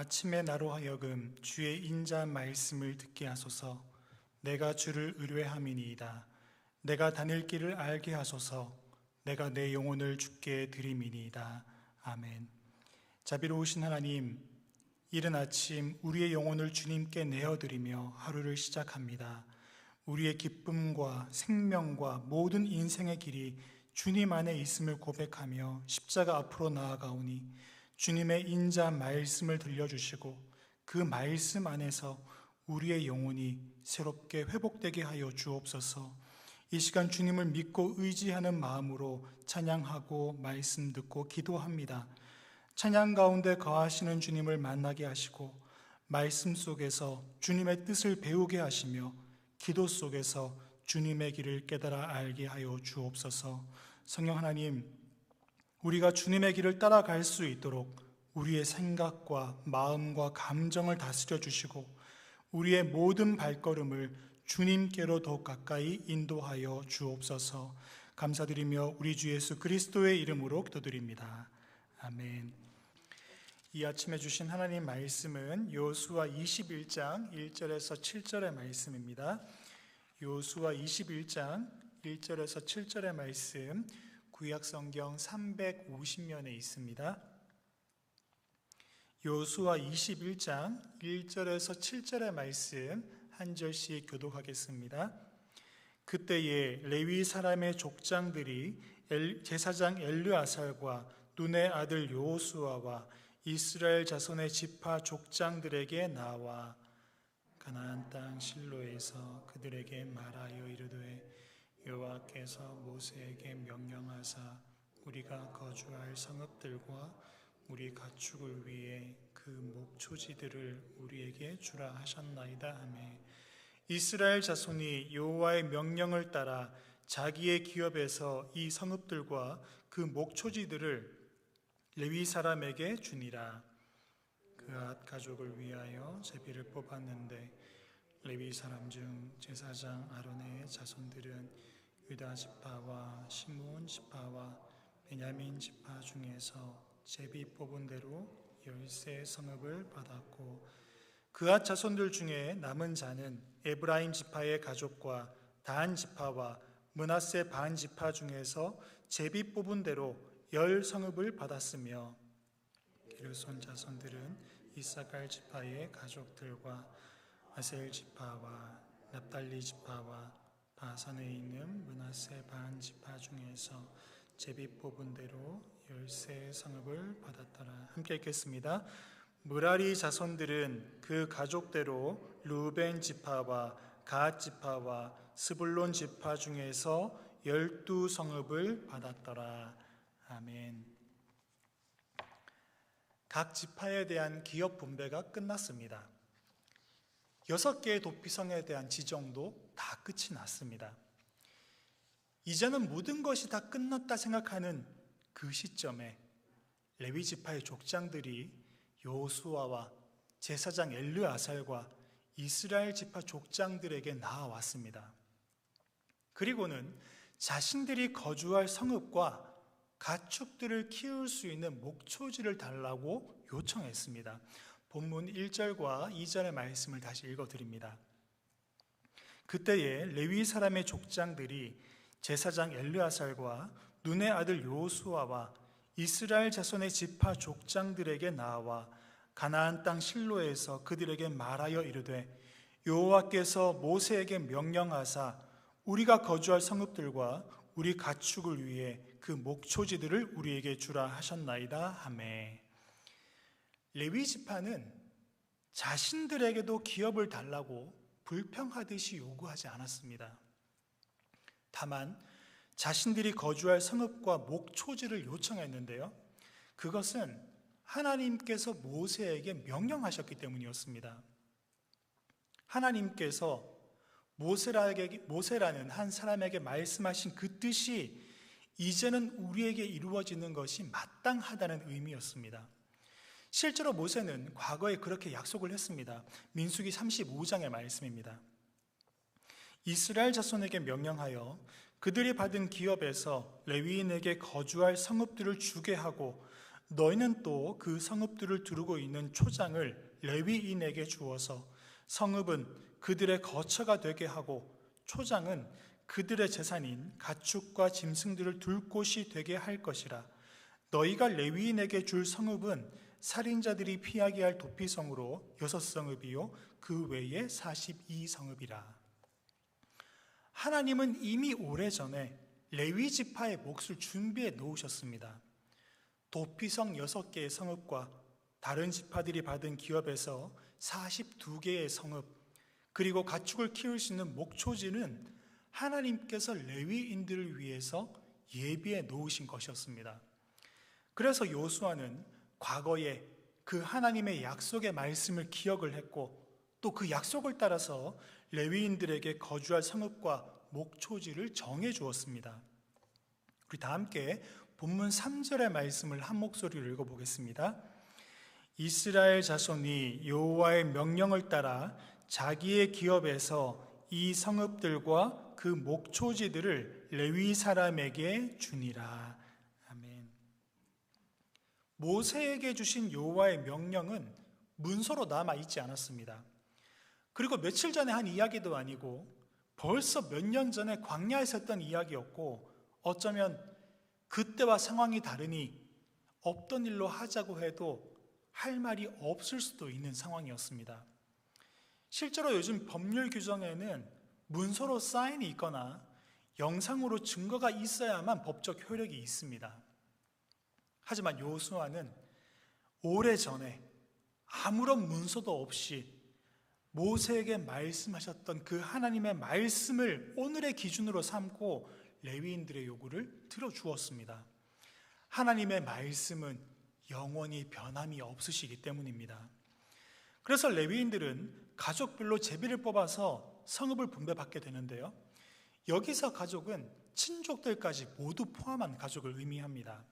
아침에 나로 하여금 주의 인자 말씀을 듣게 하소서. 내가 주를 의뢰함이니이다. 내가 다닐 길을 알게 하소서. 내가 내 영혼을 주께 드림이니이다. 아멘. 자비로우신 하나님 이른 아침 우리의 영혼을 주님께 내어드리며 하루를 시작합니다. 우리의 기쁨과 생명과 모든 인생의 길이 주님 안에 있음을 고백하며 십자가 앞으로 나아가오니 주님의 인자 말씀을 들려주시고 그 말씀 안에서 우리의 영혼이 새롭게 회복되게 하여 주옵소서. 이 시간 주님을 믿고 의지하는 마음으로 찬양하고 말씀 듣고 기도합니다. 찬양 가운데 거하시는 주님을 만나게 하시고 말씀 속에서 주님의 뜻을 배우게 하시며 기도 속에서 주님의 길을 깨달아 알게 하여 주옵소서. 성령 하나님, 우리가 주님의 길을 따라갈 수 있도록 우리의 생각과 마음과 감정을 다스려 주시고 우리의 모든 발걸음을 주님께로 더 가까이 인도하여 주옵소서. 감사드리며 우리 주 예수 그리스도의 이름으로 기도드립니다. 아멘. 이 아침에 주신 하나님 말씀은 요수와 21장 1절에서 7절의 말씀입니다. 요수와 21장 1절에서 7절의 말씀 구약 성경 350면에 있습니다. 요수와 21장 1절에서 7절의 말씀 한 절씩 교독하겠습니다. 그때에 레위 사람의 족장들이 제사장 엘르아살과 눈의 아들 요수아와 이스라엘 자손의 지파 족장들에게 나와 가나안 땅 실로에서 그들에게 말하여 이르되 여호와께서 모세에게 명령하사 우리가 거주할 성읍들과 우리 가축을 위해 그 목초지들을 우리에게 주라 하셨나이다 하매. 이스라엘 자손이 여호와의 명령을 따라 자기의 기업에서 이 성읍들과 그 목초지들을 레위 사람에게 주니라. 그앗 가족을 위하여 제비를 뽑았는데 레위 사람 중 제사장 아론의 자손들은 유다 지파와 시므온 지파와 베냐민 지파 중에서 제비 뽑은 대로 열세 성읍을 받았고 그앗 자손들 중에 남은 자는 에브라임 지파의 가족과 단 지파와 문하세 반 지파 중에서 제비 뽑은 대로 열 성읍을 받았으며 게르손 자손들은 이사갈 지파의 가족들과 아셀 지파와 납달리 지파와 바산에 있는 문하세 반 지파 중에서 제비 뽑은 대로 열세 성읍을 받았더라. 함께 읽겠습니다. 무라리 자손들은 그 가족대로 루벤 지파와 갓 지파와 스불론 지파 중에서 열두 성읍을 받았더라. 아멘. 각 지파에 대한 기업 분배가 끝났습니다. 여섯 개의 도피성에 대한 지정도 다 끝이 났습니다. 이제는 모든 것이 다 끝났다 생각하는 그 시점에 레위 지파의 족장들이 요수아와 제사장 엘르아살과 이스라엘 지파 족장들에게 나와왔습니다. 그리고는 자신들이 거주할 성읍과 가축들을 키울 수 있는 목초지를 달라고 요청했습니다. 본문 1절과 2절의 말씀을 다시 읽어 드립니다. 그때에 레위 사람의 족장들이 제사장 엘르아살과 눈의 아들 요수아와 이스라엘 자손의 지파 족장들에게 나와 가나안 땅 실로에서 그들에게 말하여 이르되 여호와께서 모세에게 명령하사 우리가 거주할 성읍들과 우리 가축을 위해 그 목초지들을 우리에게 주라 하셨나이다 하매 레위 지파는 자신들에게도 기업을 달라고 불평하듯이 요구하지 않았습니다. 다만 자신들이 거주할 성읍과 목초지를 요청했는데요. 그것은 하나님께서 모세에게 명령하셨기 때문이었습니다. 하나님께서 모세라는 한 사람에게 말씀하신 그 뜻이 이제는 우리에게 이루어지는 것이 마땅하다는 의미였습니다. 실제로 모세는 과거에 그렇게 약속을 했습니다. 민수기 35장의 말씀입니다. 이스라엘 자손에게 명령하여 그들이 받은 기업에서 레위인에게 거주할 성읍들을 주게 하고 너희는 또 그 성읍들을 두르고 있는 초장을 레위인에게 주어서 성읍은 그들의 거처가 되게 하고 초장은 그들의 재산인 가축과 짐승들을 둘 곳이 되게 할 것이라 너희가 레위인에게 줄 성읍은 살인자들이 피하게 할 도피성으로 여섯 성읍이요 그 외에 42성읍이라 하나님은 이미 오래전에 레위 지파의 몫을 준비해 놓으셨습니다. 도피성 6개의 성읍과 다른 지파들이 받은 기업에서 42개의 성읍 그리고 가축을 키울 수 있는 목초지는 하나님께서 레위인들을 위해서 예비해 놓으신 것이었습니다. 그래서 요수아는 과거에 그 하나님의 약속의 말씀을 기억을 했고 또 그 약속을 따라서 레위인들에게 거주할 성읍과 목초지를 정해 주었습니다. 우리 다 함께 본문 3절의 말씀을 한 목소리로 읽어 보겠습니다. 이스라엘 자손이 여호와의 명령을 따라 자기의 기업에서 이 성읍들과 그 목초지들을 레위 사람에게 주니라. 모세에게 주신 여호와의 명령은 문서로 남아 있지 않았습니다. 그리고 며칠 전에 한 이야기도 아니고 벌써 몇 년 전에 광야에서 했던 이야기였고 어쩌면 그때와 상황이 다르니 없던 일로 하자고 해도 할 말이 없을 수도 있는 상황이었습니다. 실제로 요즘 법률 규정에는 문서로 사인이 있거나 영상으로 증거가 있어야만 법적 효력이 있습니다. 하지만 요수아는 오래전에 아무런 문서도 없이 모세에게 말씀하셨던 그 하나님의 말씀을 오늘의 기준으로 삼고 레위인들의 요구를 들어주었습니다. 하나님의 말씀은 영원히 변함이 없으시기 때문입니다. 그래서 레위인들은 가족별로 제비를 뽑아서 성읍을 분배받게 되는데요. 여기서 가족은 친족들까지 모두 포함한 가족을 의미합니다.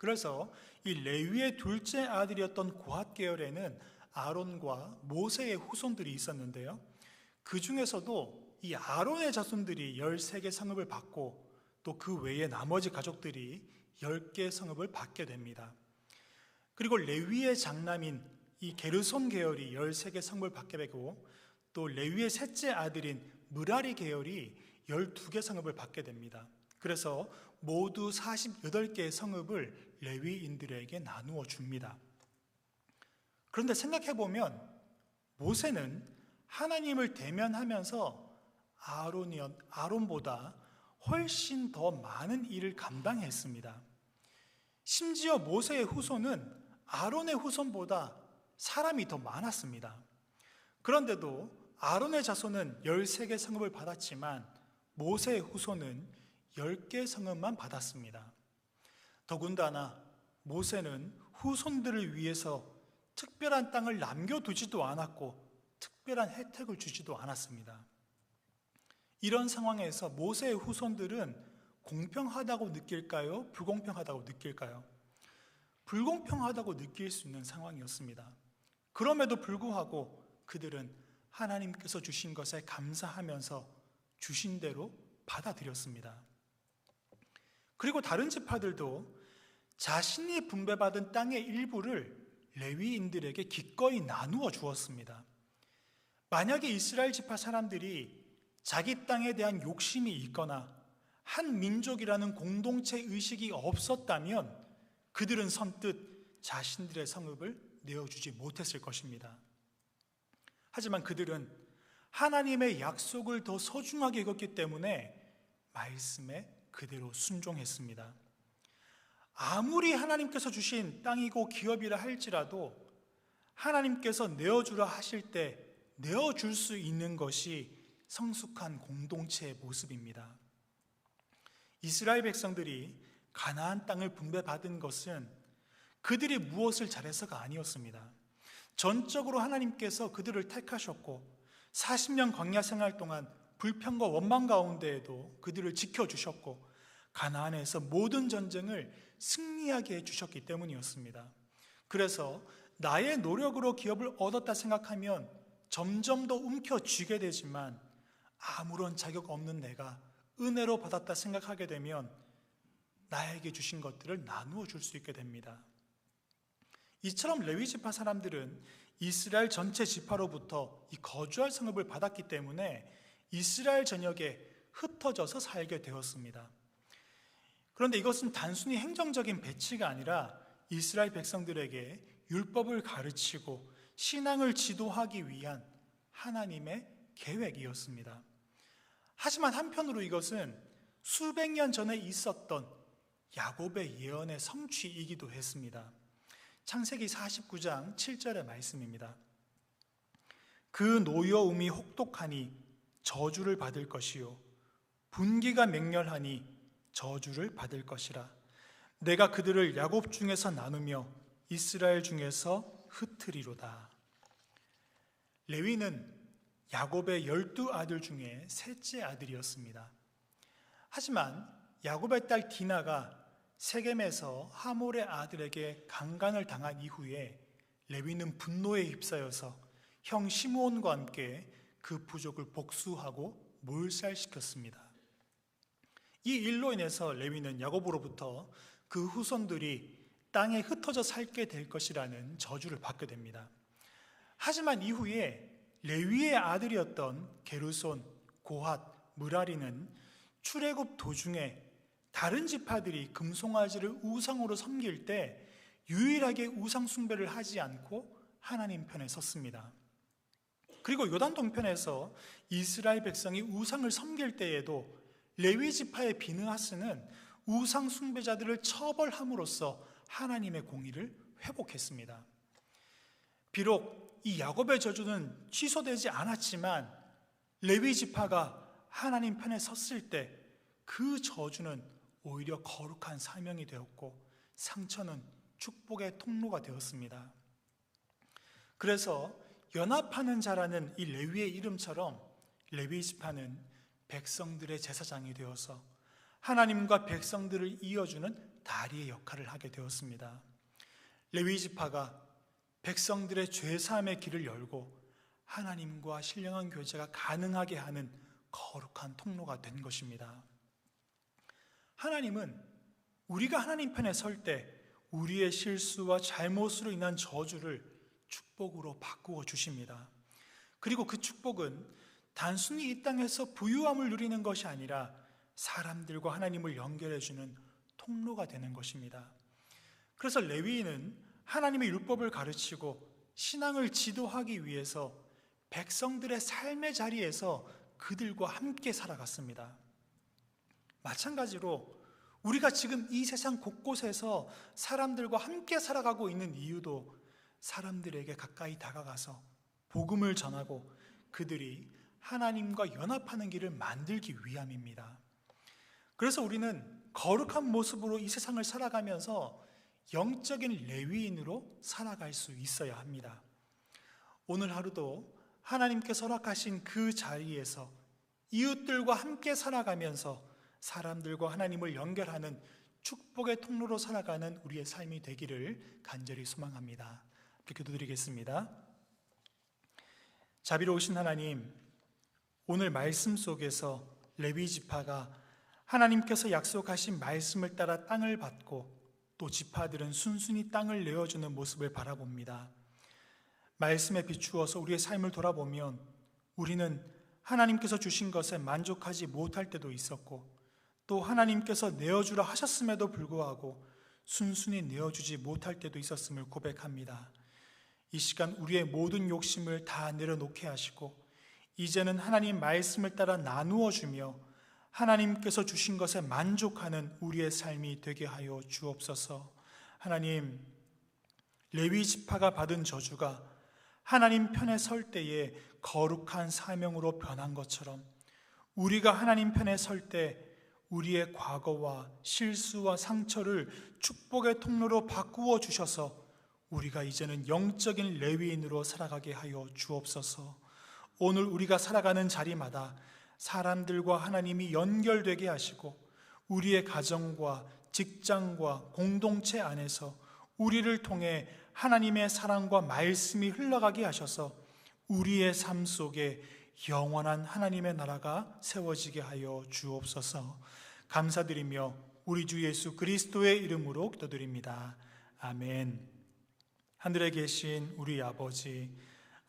그래서 이 레위의 둘째 아들이었던 고핫 계열에는 아론과 모세의 후손들이 있었는데요. 그 중에서도 이 아론의 자손들이 13개 성읍을 받고 또 그 외에 나머지 가족들이 10개 성읍을 받게 됩니다. 그리고 레위의 장남인 이 게르손 계열이 13개 성읍을 받게 되고 또 레위의 셋째 아들인 무라리 계열이 12개 성읍을 받게 됩니다. 그래서 모두 48개의 성읍을 레위인들에게 나누어 줍니다. 그런데 생각해 보면 모세는 하나님을 대면하면서 아론이 아론보다 훨씬 더 많은 일을 감당했습니다. 심지어 모세의 후손은 아론의 후손보다 사람이 더 많았습니다. 그런데도 아론의 자손은 13개 성읍을 받았지만 모세의 후손은 10개 성읍만 받았습니다. 더군다나 모세는 후손들을 위해서 특별한 땅을 남겨두지도 않았고 특별한 혜택을 주지도 않았습니다. 이런 상황에서 모세의 후손들은 공평하다고 느낄까요? 불공평하다고 느낄까요? 불공평하다고 느낄 수 있는 상황이었습니다. 그럼에도 불구하고 그들은 하나님께서 주신 것에 감사하면서 주신 대로 받아들였습니다. 그리고 다른 지파들도 자신이 분배받은 땅의 일부를 레위인들에게 기꺼이 나누어 주었습니다. 만약에 이스라엘 지파 사람들이 자기 땅에 대한 욕심이 있거나 한 민족이라는 공동체 의식이 없었다면 그들은 선뜻 자신들의 성읍을 내어주지 못했을 것입니다. 하지만 그들은 하나님의 약속을 더 소중하게 여겼기 때문에 말씀에 그대로 순종했습니다. 아무리 하나님께서 주신 땅이고 기업이라 할지라도 하나님께서 내어주라 하실 때 내어줄 수 있는 것이 성숙한 공동체의 모습입니다. 이스라엘 백성들이 가나안 땅을 분배받은 것은 그들이 무엇을 잘해서가 아니었습니다. 전적으로 하나님께서 그들을 택하셨고 40년 광야 생활 동안 불평과 원망 가운데에도 그들을 지켜주셨고 가나안에서 모든 전쟁을 승리하게 해주셨기 때문이었습니다. 그래서 나의 노력으로 기업을 얻었다 생각하면 점점 더 움켜쥐게 되지만 아무런 자격 없는 내가 은혜로 받았다 생각하게 되면 나에게 주신 것들을 나누어 줄 수 있게 됩니다. 이처럼 레위 지파 사람들은 이스라엘 전체 지파로부터 이 거주할 성읍을 받았기 때문에 이스라엘 전역에 흩어져서 살게 되었습니다. 그런데 이것은 단순히 행정적인 배치가 아니라 이스라엘 백성들에게 율법을 가르치고 신앙을 지도하기 위한 하나님의 계획이었습니다. 하지만 한편으로 이것은 수백 년 전에 있었던 야곱의 예언의 성취이기도 했습니다. 창세기 49장 7절의 말씀입니다. 그 노여움이 혹독하니 저주를 받을 것이요 분기가 맹렬하니 저주를 받을 것이라 내가 그들을 야곱 중에서 나누며 이스라엘 중에서 흩트리로다 레위는 야곱의 열두 아들 중에 셋째 아들이었습니다. 하지만 야곱의 딸 디나가 세겜에서 하몰의 아들에게 강간을 당한 이후에 레위는 분노에 휩싸여서 형 시므온과 함께 그 부족을 복수하고 몰살시켰습니다. 이 일로 인해서 레위는 야곱으로부터 그 후손들이 땅에 흩어져 살게 될 것이라는 저주를 받게 됩니다. 하지만 이후에 레위의 아들이었던 게르손, 고핫, 무라리는 출애굽 도중에 다른 지파들이 금송아지를 우상으로 섬길 때 유일하게 우상 숭배를 하지 않고 하나님 편에 섰습니다. 그리고 요단 동편에서 이스라엘 백성이 우상을 섬길 때에도 레위 지파의 비느하스는 우상 숭배자들을 처벌함으로써 하나님의 공의를 회복했습니다. 비록 이 야곱의 저주는 취소되지 않았지만 레위 지파가 하나님 편에 섰을 때 그 저주는 오히려 거룩한 사명이 되었고 상처는 축복의 통로가 되었습니다. 그래서 연합하는 자라는 이 레위의 이름처럼 레위 지파는 백성들의 제사장이 되어서 하나님과 백성들을 이어주는 다리의 역할을 하게 되었습니다. 레위 지파가 백성들의 죄 사함의 길을 열고 하나님과 신령한 교제가 가능하게 하는 거룩한 통로가 된 것입니다. 하나님은 우리가 하나님 편에 설 때 우리의 실수와 잘못으로 인한 저주를 축복으로 바꾸어 주십니다. 그리고 그 축복은 단순히 이 땅에서 부유함을 누리는 것이 아니라 사람들과 하나님을 연결해 주는 통로가 되는 것입니다. 그래서 레위인은 하나님의 율법을 가르치고 신앙을 지도하기 위해서 백성들의 삶의 자리에서 그들과 함께 살아갔습니다. 마찬가지로 우리가 지금 이 세상 곳곳에서 사람들과 함께 살아가고 있는 이유도 사람들에게 가까이 다가가서 복음을 전하고 그들이 하나님과 연합하는 길을 만들기 위함입니다. 그래서 우리는 거룩한 모습으로 이 세상을 살아가면서 영적인 레위인으로 살아갈 수 있어야 합니다. 오늘 하루도 하나님께서 허락하신 그 자리에서 이웃들과 함께 살아가면서 사람들과 하나님을 연결하는 축복의 통로로 살아가는 우리의 삶이 되기를 간절히 소망합니다. 기도드리겠습니다. 자비로우신 하나님, 오늘 말씀 속에서 레위 지파가 하나님께서 약속하신 말씀을 따라 땅을 받고 또 지파들은 순순히 땅을 내어주는 모습을 바라봅니다. 말씀에 비추어서 우리의 삶을 돌아보면 우리는 하나님께서 주신 것에 만족하지 못할 때도 있었고 또 하나님께서 내어주라 하셨음에도 불구하고 순순히 내어주지 못할 때도 있었음을 고백합니다. 이 시간 우리의 모든 욕심을 다 내려놓게 하시고 이제는 하나님 말씀을 따라 나누어 주며 하나님께서 주신 것에 만족하는 우리의 삶이 되게 하여 주옵소서. 하나님 레위 지파가 받은 저주가 하나님 편에 설 때에 거룩한 사명으로 변한 것처럼 우리가 하나님 편에 설 때 우리의 과거와 실수와 상처를 축복의 통로로 바꾸어 주셔서 우리가 이제는 영적인 레위인으로 살아가게 하여 주옵소서. 오늘 우리가 살아가는 자리마다 사람들과 하나님이 연결되게 하시고 우리의 가정과 직장과 공동체 안에서 우리를 통해 하나님의 사랑과 말씀이 흘러가게 하셔서 우리의 삶 속에 영원한 하나님의 나라가 세워지게 하여 주옵소서 감사드리며 우리 주 예수 그리스도의 이름으로 기도드립니다. 아멘. 하늘에 계신 우리 아버지,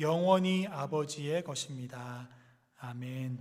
영원히 아버지의 것입니다. 아멘.